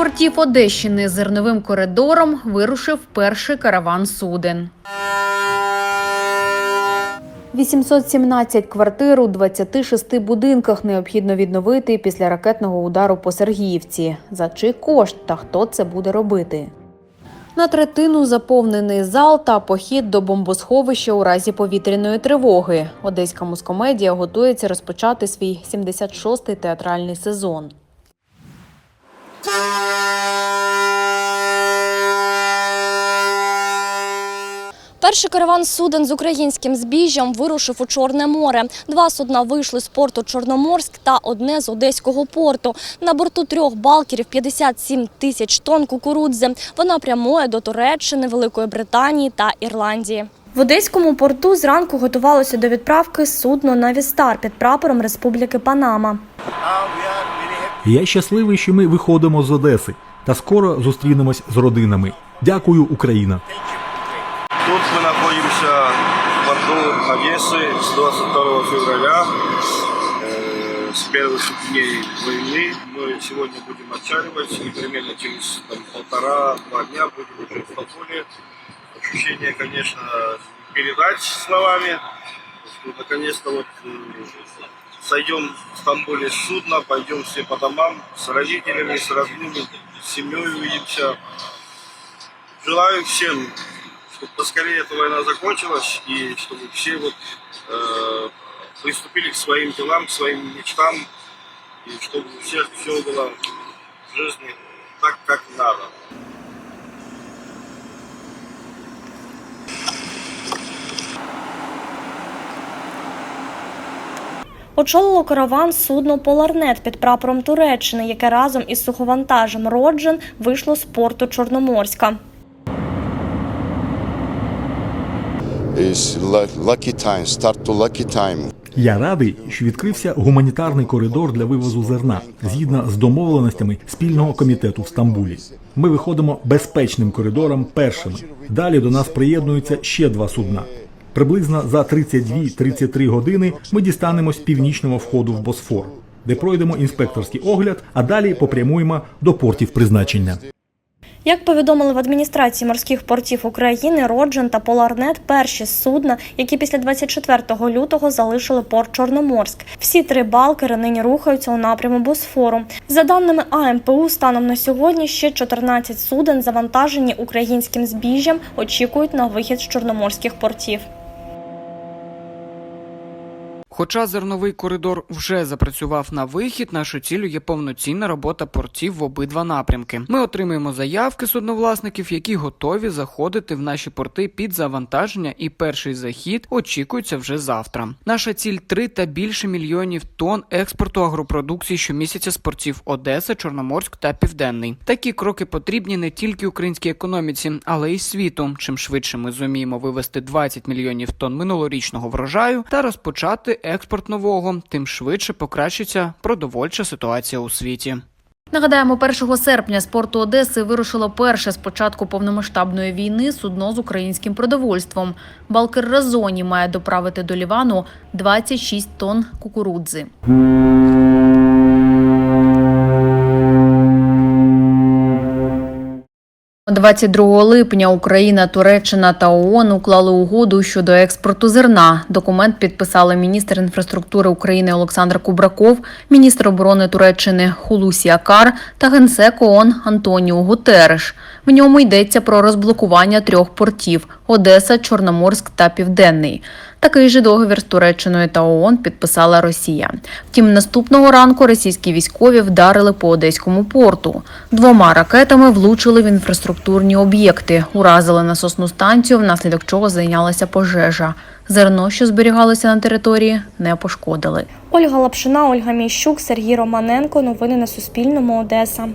портів Одещини зерновим коридором вирушив перший караван суден. 817 квартир у 26 будинках необхідно відновити після ракетного удару по Сергіївці. За чий кошт та хто це буде робити? На третину заповнений зал та похід до бомбосховища у разі повітряної тривоги. Одеська мускомедія готується розпочати свій 76-й театральний сезон. Перший караван суден з українським збіжжям вирушив у Чорне море. Два судна вийшли з порту Чорноморськ та одне з Одеського порту. На борту трьох балкерів 57 тисяч тонн кукурудзи. Вона прямує до Туреччини, Великої Британії та Ірландії. В Одеському порту зранку готувалося до відправки судно «Навістар» під прапором Республіки Панама. Я щасливий, що ми виходимо з Одеси та скоро зустрінемось з родинами. Дякую, Україна! Тут мы находимся в порту Одессы с 22 февраля, э, с первых дней войны. Мы сегодня будем отчаливать и примерно через там, полтора-два дня будем уже в Стамбуле. Ощущение, конечно, передать словами, что наконец-то вот э, сойдем в Стамбуле с судна, пойдем все по домам с родителями, с родными, с семьей увидимся. Желаю всем чтобы поскорее эта война закончилась и чтобы все вот э, приступили к своим делам, к своим мечтам и чтобы у всех все было в жизни так, как надо. Очолило караван судно Поларнет під прапором Туреччини, яке разом із суховантажем Роджен вийшло з порту Чорноморська. Я радий, що відкрився гуманітарний коридор для вивозу зерна згідно з домовленостями спільного комітету в Стамбулі. Ми виходимо безпечним коридором першими. Далі до нас приєднуються ще два судна. Приблизно за 32-33 години ми дістанемось північного входу в Босфор, де пройдемо інспекторський огляд, а далі попрямуємо до портів призначення. Як повідомили в адміністрації морських портів України, Роджен та Поларнет перші судна, які після 24 лютого залишили порт Чорноморськ. Всі три балкери нині рухаються у напряму Босфору. За даними АМПУ, станом на сьогодні ще 14 суден, завантажені українським збіжжям, очікують на вихід з чорноморських портів. Хоча зерновий коридор вже запрацював на вихід, нашою ціллю є повноцінна робота портів в обидва напрямки. Ми отримуємо заявки судновласників, які готові заходити в наші порти під завантаження, і перший захід очікується вже завтра. Наша ціль 3 та більше мільйонів тонн експорту агропродукції щомісяця з портів Одеса, Чорноморськ та Південний. Такі кроки потрібні не тільки українській економіці, але й світу. Чим швидше ми зуміємо вивести 20 мільйонів тонн минулорічного врожаю та розпочати експорт нового, тим швидше покращиться продовольча ситуація у світі. Нагадаємо, 1 серпня з порту Одеси вирушило перше з початку повномасштабної війни судно з українським продовольством. Балкер Разоні має доправити до Лівану 26 тонн кукурудзи. 22 липня Україна, Туреччина та ООН уклали угоду щодо експорту зерна. Документ підписали міністр інфраструктури України Олександр Кубраков, міністр оборони Туреччини Хулусі Акар та генсек ООН Антоніо Гутереш. В ньому йдеться про розблокування трьох портів Одеса, Чорноморськ та Південний. Такий же договір з Туреччиною та ООН підписала Росія. Втім, наступного ранку російські військові вдарили по одеському порту. Двома ракетами влучили в інфраструктурні об'єкти, уразили насосну станцію, внаслідок чого зайнялася пожежа. Зерно, що зберігалося на території, не пошкодили. Ольга Лапшина, Ольга Міщук, Сергій Романенко. Новини на Суспільному. Одеса.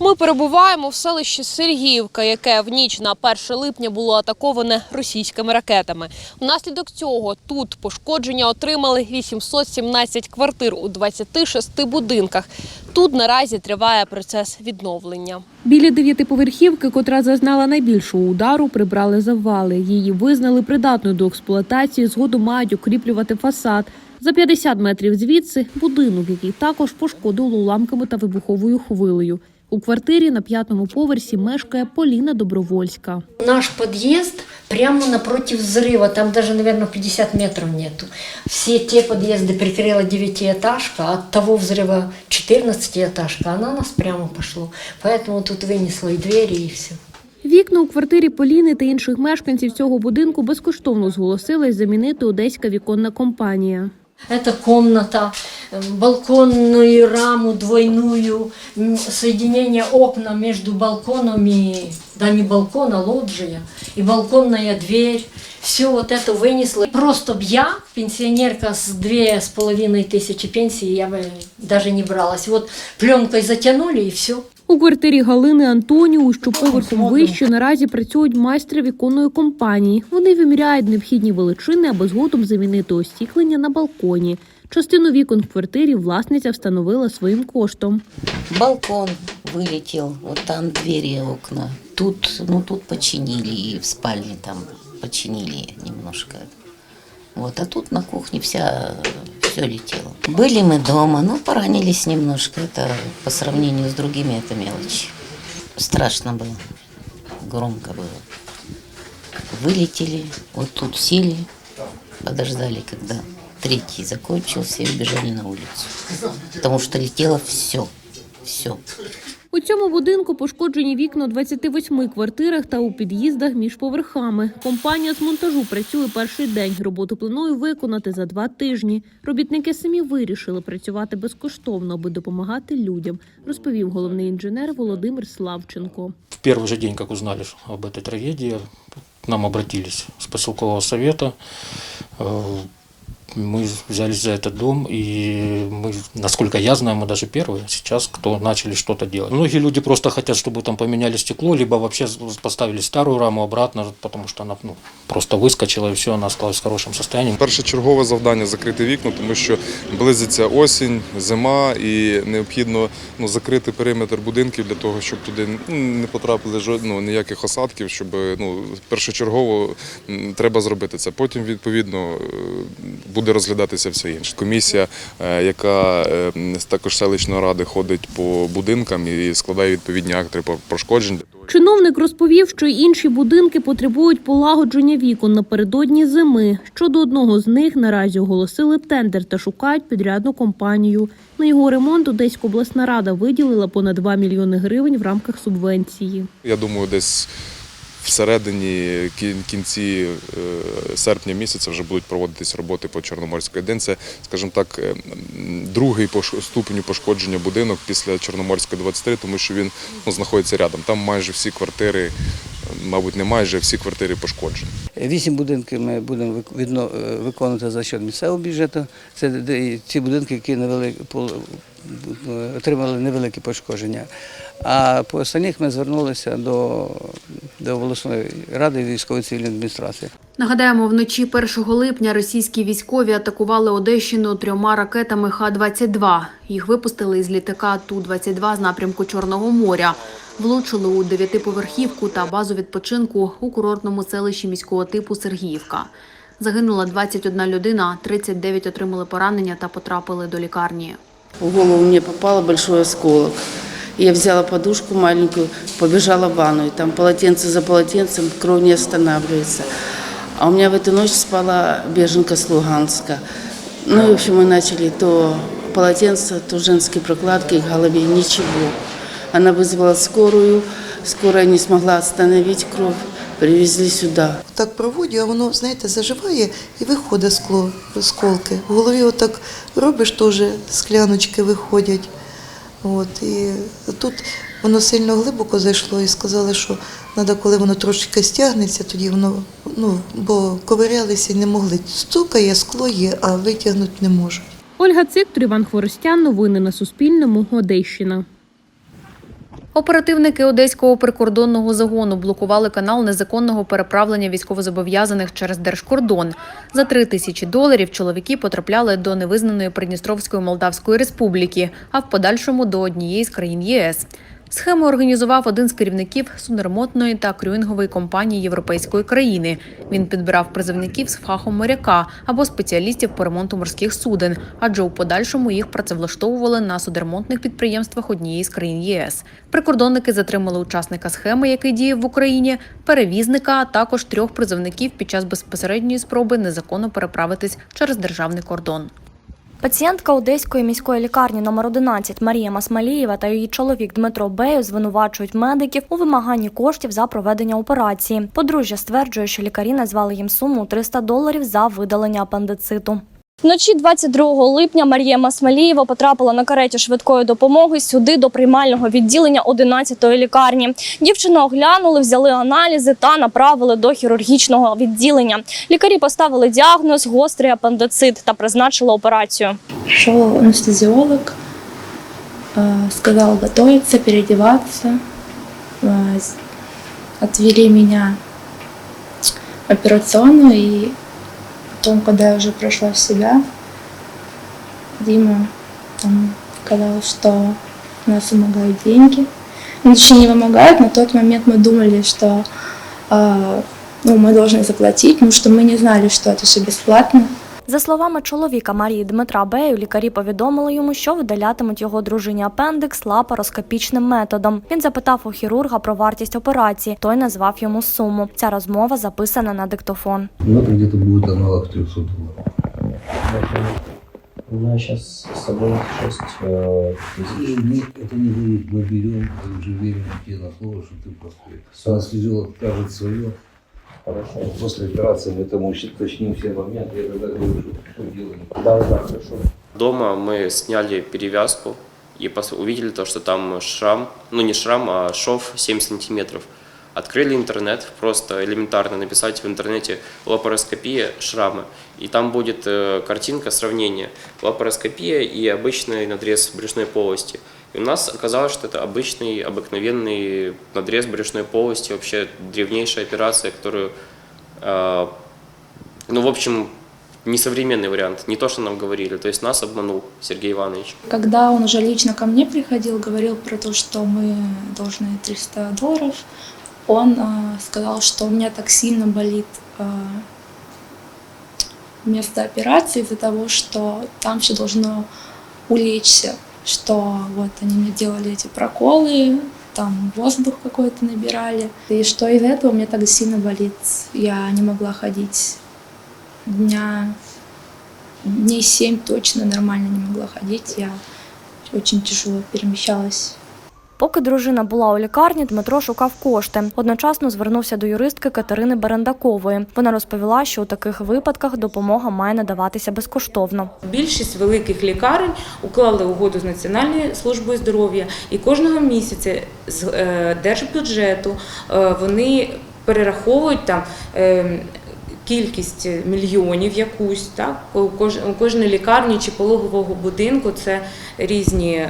Ми перебуваємо в селищі Сергіївка, яке в ніч на 1 липня було атаковане російськими ракетами. Внаслідок цього тут пошкодження отримали 817 квартир у 26 будинках. Тут наразі триває процес відновлення. Біля дев'ятиповерхівки, котра зазнала найбільшого удару, прибрали завали. Її визнали придатною до експлуатації. Згодом мають укріплювати фасад. За 50 метрів звідси будинок, який також пошкодило уламками та вибуховою хвилею. У квартирі на п'ятому поверсі мешкає Поліна Добровольська. Наш подъезд прямо напротив взрыва, там даже, наверное, 50 метров нету. Все те подъезды прикрыла девятиэтажка, а от того взрыва 14-этажка, она у нас прямо пошло. Поэтому тут вынесло и двери, и все. Вікна у квартирі Поліни та інших мешканців цього будинку безкоштовно зголосилась замінити одеська віконна компанія. Это комната, э, балконную раму двойную, м, соединение окна между балконами, да не балкон, а лоджия, и балконная дверь. Все вот это вынесло. Просто б я, пенсионерка с две с половиной тысячи пенсии, я бы даже не бралась. Вот пленкой затянули и все. У квартирі Галини Антоніу, що поверхом вище, наразі працюють майстри віконної компанії. Вони виміряють необхідні величини, аби згодом замінити остіклення на балконі. Частину вікон в квартирі власниця встановила своїм коштом. Балкон вылетел, вот там двери, окна. Тут, ну тут починили, и в спальне там починили немножко. Вот, а тут на кухне вся, все летело. Были мы дома, но поранились немножко. Это по сравнению с другими это мелочь. Страшно было, громко было. Вылетели, вот тут сели, подождали, когда третий закончился и убежали на улицу. Потому что летело все, все. У цьому будинку пошкоджені вікна у 28 квартирах та у під'їздах між поверхами. Компанія з монтажу працює перший день. Роботу планує виконати за два тижні. Робітники самі вирішили працювати безкоштовно, аби допомагати людям, розповів головний інженер Володимир Славченко. В первый же день, как узнали об этой трагедии, к нам обратились с поселкового совета Э, Мы взялись за этот дом, и мы, насколько я знаю, мы даже первые сейчас, кто начали что-то делать. Многие люди просто хотят, чтобы там поменяли стекло, либо вообще поставили старую раму обратно, потому что она ну, просто выскочила, и все, она осталась в хорошем состоянии. Першочергове завдання закрити вікна, тому що близиться осінь, зима, і необхідно ну, закрити периметр будинків для того, щоб туди ну, не потрапили жод- ну, ніяких осадків, щоб ну, першочергово м, треба зробити це. Потім, відповідно, е, буде розглядатися все інше. Комісія, е, яка е, також селищної ради ходить по будинкам і складає відповідні акти про пошкоджень. Чиновник розповів, що й інші будинки потребують полагодження вікон напередодні зими. Щодо одного з них наразі оголосили тендер та шукають підрядну компанію. На його ремонт Одеська обласна рада виділила понад 2 мільйони гривень в рамках субвенції. Я думаю, десь всередині кін- кінці е, серпня місяця вже будуть проводитись роботи по Чорноморській 1. Це, скажімо так, е, другий по ступеню пошкодження будинок після Чорноморської 23, тому що він ну, знаходиться рядом. Там майже всі квартири, е, мабуть, не майже, всі квартири пошкоджені. Вісім будинків ми будемо вик- виконувати за счет місцевого бюджету. Це ці будинки, які е, отримали невеликі пошкодження. А по останніх ми звернулися до, до обласної ради військової цивільної адміністрації. Нагадаємо, вночі 1 липня російські військові атакували Одещину трьома ракетами Х-22. Їх випустили із літака Ту-22 з напрямку Чорного моря. Влучили у дев'ятиповерхівку та базу відпочинку у курортному селищі міського типу Сергіївка. Загинула 21 людина, 39 отримали поранення та потрапили до лікарні. В голову мне попало большой осколок. Я взяла подушку маленькую, побежала в ванну, и там полотенце за полотенцем, кровь не останавливается. А у меня в эту ночь спала беженка с Луганска. Ну, и, в общем, мы начали то полотенце, то женские прокладки к голове, ничего. Она вызвала скорую, скорая не смогла остановить кровь, привезли сюда. Так проводю, а воно, знаєте, заживає і виходить скло, осколки. В голові отак робиш, теж скляночки виходять. От, і тут воно сильно глибоко зайшло і сказали, що треба, коли воно трошки стягнеться, тоді воно, ну, бо ковирялися і не могли. Стукає, скло є, а витягнути не можуть. Ольга Циктор, Іван Хворостян. Новини на Суспільному. Одещина. Оперативники Одеського прикордонного загону блокували канал незаконного переправлення військовозобов'язаних через держкордон. За три тисячі доларів чоловіки потрапляли до невизнаної Придністровської Молдавської республіки, а в подальшому до однієї з країн ЄС. Схему організував один з керівників судноремонтної та крюїнгової компанії європейської країни. Він підбирав призовників з фахом моряка або спеціалістів по ремонту морських суден, адже у подальшому їх працевлаштовували на судоремонтних підприємствах однієї з країн ЄС. Прикордонники затримали учасника схеми, який діяв в Україні, перевізника, а також трьох призовників під час безпосередньої спроби незаконно переправитись через державний кордон. Пацієнтка Одеської міської лікарні номер 11 Марія Масмалієва та її чоловік Дмитро Бею звинувачують медиків у вимаганні коштів за проведення операції. Подружжя стверджує, що лікарі назвали їм суму у 300 доларів за видалення апендициту. Вночі 22 липня Марія Масмалієва потрапила на кареті швидкої допомоги сюди до приймального відділення 11-ї лікарні. Дівчину оглянули, взяли аналізи та направили до хірургічного відділення. Лікарі поставили діагноз гострий апендицит та призначили операцію. Пришел анестезиолог, э, сказал готовиться, переодеваться. Э, с- Отвели меня в и потом, когда я уже пришла в себя, Дима там сказал, что нас вымогают деньги. Ну, точнее, не вымогают, на тот момент мы думали, что э, ну, мы должны заплатить, потому что мы не знали, что это все бесплатно. За словами чоловіка Марії Дмитра Бею, лікарі повідомили йому, що видалятимуть його дружині апендикс лапароскопічним методом. Він запитав у хірурга про вартість операції. Той назвав йому суму. Ця розмова записана на диктофон. Ну, это где-то будет аналог 300 долларов. У меня сейчас с собой 6 э, тысяч. И мы- это не вы, мы берем, и уже верим тебе на слово, что ты простой. Анестезиолог скажет свое. Хорошо. После операции мы там уточним все моменты, я тогда говорю, что, что делаем. Да, да, хорошо. Дома мы сняли перевязку и увидели то, что там шрам, ну не шрам, а шов 7 сантиметров. Открыли интернет, просто элементарно написать в интернете лапароскопия шрамы, и там будет э, картинка сравнения лапароскопия и обычный надрез брюшной полости. И у нас оказалось, что это обычный, обыкновенный надрез брюшной полости, вообще древнейшая операция, которую, э, ну, в общем, несовременный вариант, не то, что нам говорили. То есть нас обманул Сергей Иванович. Когда он уже лично ко мне приходил, говорил про то, что мы должны 300 долларов, он э, сказал, что у меня так сильно болит э, место операции из-за того, что там все должно улечься, что вот они мне делали эти проколы, там воздух какой-то набирали, и что из-за этого меня так сильно болит. Я не могла ходить дня дней семь точно нормально не могла ходить. Я очень тяжело перемещалась. Поки дружина була у лікарні, Дмитро шукав кошти. Одночасно звернувся до юристки Катерини Берендакової. Вона розповіла, що у таких випадках допомога має надаватися безкоштовно. Більшість великих лікарень уклали угоду з Національною службою здоров'я, і кожного місяця з е, держбюджету е, вони перераховують там. е, Кількість мільйонів якусь, так у кож- у кожної лікарні чи пологового будинку це різні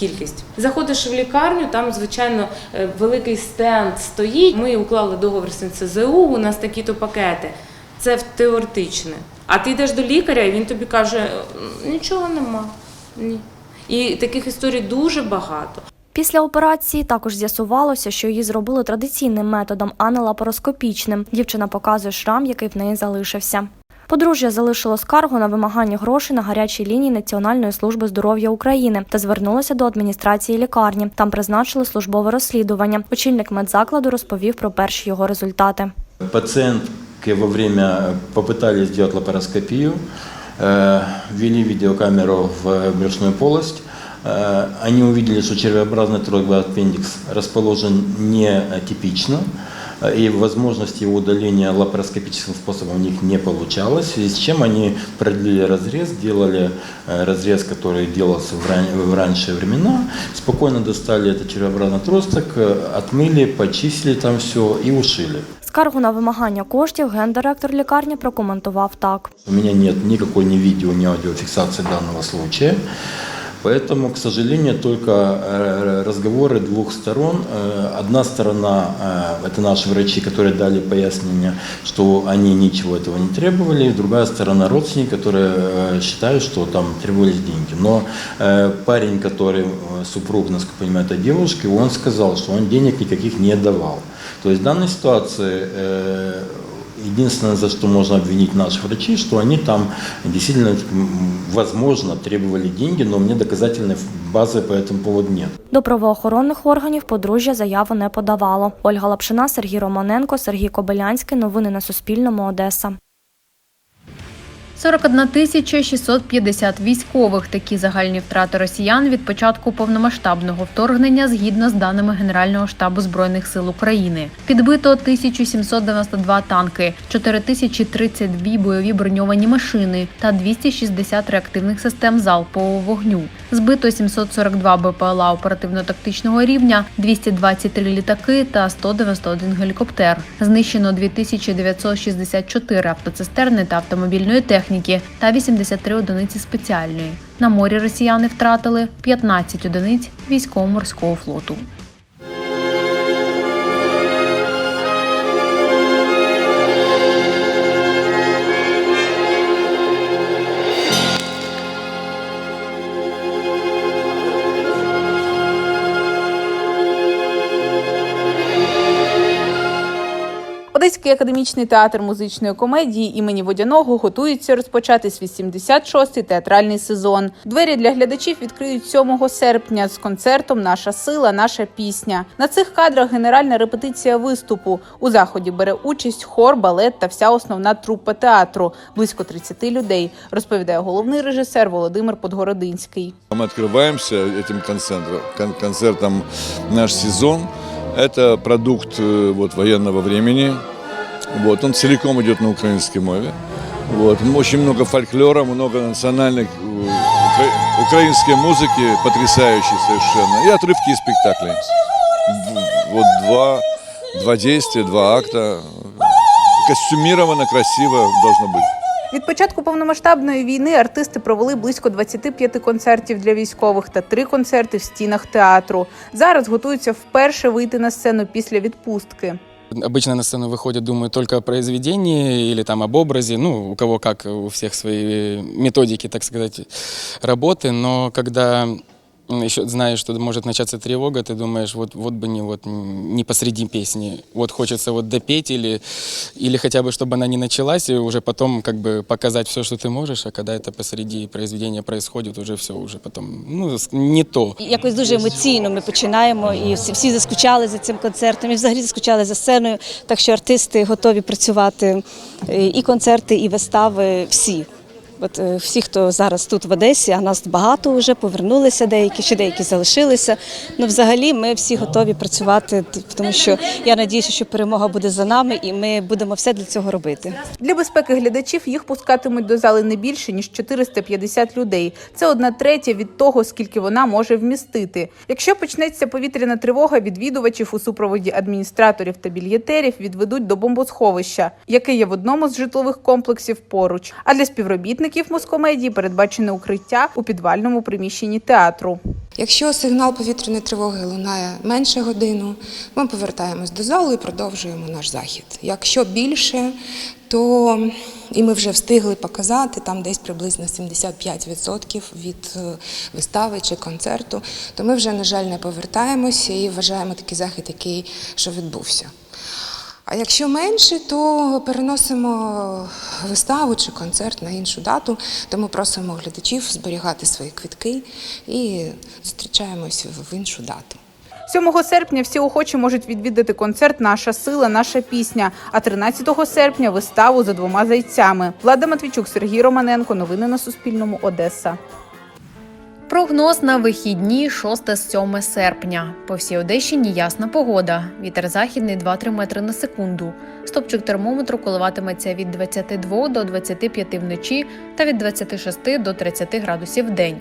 кількість. Заходиш в лікарню, там звичайно е, великий стенд стоїть. Ми уклали договір з НСЗУ, у нас такі-то пакети. Це теоретичне. А ти йдеш до лікаря, і він тобі каже, нічого нема. Ні. І таких історій дуже багато. Після операції також з'ясувалося, що її зробили традиційним методом, а не лапароскопічним. Дівчина показує шрам, який в неї залишився. Подружжя залишило скаргу на вимагання грошей на гарячій лінії Національної служби здоров'я України та звернулося до адміністрації лікарні. Там призначили службове розслідування. Очільник медзакладу розповів про перші його результати. Пациентки во время попытались сделать лапароскопию, э, ввели видеокамеру в брюшную полость. Э, Они увидели, что червеобразный тройной аппендикс расположен нетипично, э, и возможности его удаления лапароскопическим способом у них не получалось, в связи с чем они продлили разрез, делали э, разрез, который делался в, ран- в раньшие времена, спокойно достали этот червеобразный отросток, э, отмыли, почистили там все и ушили. Скаргу на вимагання коштів гендиректор лікарні прокоментував так. У меня нет никакой ни видео, ни аудиофиксации данного случая. Поэтому, к сожалению, только э, разговоры двух сторон. Э, Одна сторона, э, это наши врачи, которые дали пояснение, что они ничего этого не требовали, и другая сторона родственники, которые э, считают, что там требовались деньги. Но э, парень, который э, супруг, насколько я понимаю, этой девушки, он сказал, что он денег никаких не давал. То есть в данной ситуации э, единственное, за что можно обвинить наших врачей, что они там действительно, возможно, требовали деньги, но мне доказательной базы по этому поводу нет. До правоохоронних органів подружжя заяву не подавало. Ольга Лапшина, Сергій Романенко, Сергій Кобилянський. Новини на Суспільному. Одеса. 41 тисяча 650 військових. Такі загальні втрати росіян від початку повномасштабного вторгнення згідно з даними Генерального штабу збройних сил України. Підбито 1792 танки, 4032 бойові броньовані машини та 260 реактивних систем залпового вогню. Збито 742 БПЛА оперативно-тактичного рівня, 223 літаки та 191 гелікоптер. Знищено 2964 автоцистерни та автомобільної техніки та 83 одиниці спеціальної. На морі росіяни втратили 15 одиниць військово-морського флоту. Одеський академічний театр музичної комедії імені Водяного готується розпочати свій 76-й театральний сезон. Двері для глядачів відкриють 7 серпня з концертом Наша сила, наша пісня. На цих кадрах генеральна репетиція виступу. У заході бере участь хор, балет та вся основна трупа театру близько 30 людей. Розповідає головний режисер Володимир Подгородинський. Мы открываемся этим концертом, кон- концертом «Наш сезон». Это продукт э, вот, военного времени. Вот, он целиком идет на украинской мове. Вот, м- очень много фольклора, много национальных э, укра- украинской музыки, потрясающей совершенно, и отрывки из спектаклей. В- Вот два, два действия, два акта. Костюмировано, красиво должно быть. Від початку повномасштабної війни артисти провели близько 25 концертів для військових та три концерти в стінах театру. Зараз готуються вперше вийти на сцену після відпустки. Обычно на сцену выходят, думают только о произведении или там об образе, ну, у кого как, у всех свои методики, так сказать, работы, но когда еще знаешь, что может начаться тревога, ты думаешь, вот, вот бы не, вот, не посреди песни, вот хочется вот допеть или, или хотя бы, чтобы она не началась, и уже потом как бы показать все, что ты можешь, а когда это посреди произведения происходит, уже все, уже потом, ну, с- не то. Якось дуже емоційно ми починаємо, і всі, всі заскучали за цим концертом, і взагалі заскучали за сценою. Так що артисти готові працювати е, і концерти, і вистави. Всі. От е, всі, хто зараз тут в Одесі, а нас багато вже повернулися, деякі ще деякі залишилися. Ну, взагалі, ми всі готові працювати, тому що я надіюся, що перемога буде за нами, і ми будемо все для цього робити. Для безпеки глядачів їх пускатимуть до зали не більше ніж 450 людей. Це одна третя від того, скільки вона може вмістити. Якщо почнеться повітряна тривога, відвідувачів у супроводі адміністраторів та більєтерів відведуть до бомбосховища, яке є в одному з житлових комплексів поруч. А для співробітників Москомедії передбачене укриття у підвальному приміщенні театру. Якщо сигнал повітряної тривоги лунає менше годину, ми повертаємось до залу і продовжуємо наш захід. Якщо більше, то і ми вже встигли показати там десь приблизно 75% від е, вистави чи концерту, то ми вже, на жаль, не повертаємося і вважаємо такий захід, який що відбувся. А якщо менше, то переносимо виставу чи концерт на іншу дату, тому просимо глядачів зберігати свої квитки і зустрічаємось в іншу дату. 7 серпня всі охочі можуть відвідати концерт Наша сила, наша пісня. А 13 серпня виставу за двома зайцями. Влада Матвійчук, Сергій Романенко. Новини на Суспільному. Одеса. Прогноз на вихідні 6-7 серпня. По всій Одещині ясна погода. Вітер західний 2-3 метри на секунду. Стопчик термометру коливатиметься від 22 до 25 вночі та від 26 до 30 градусів в день.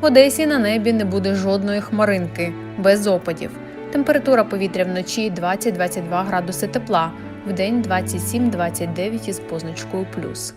В Одесі на небі не буде жодної хмаринки, без опадів. Температура повітря вночі 20-22 градуси тепла, вдень 27-29 із позначкою плюс.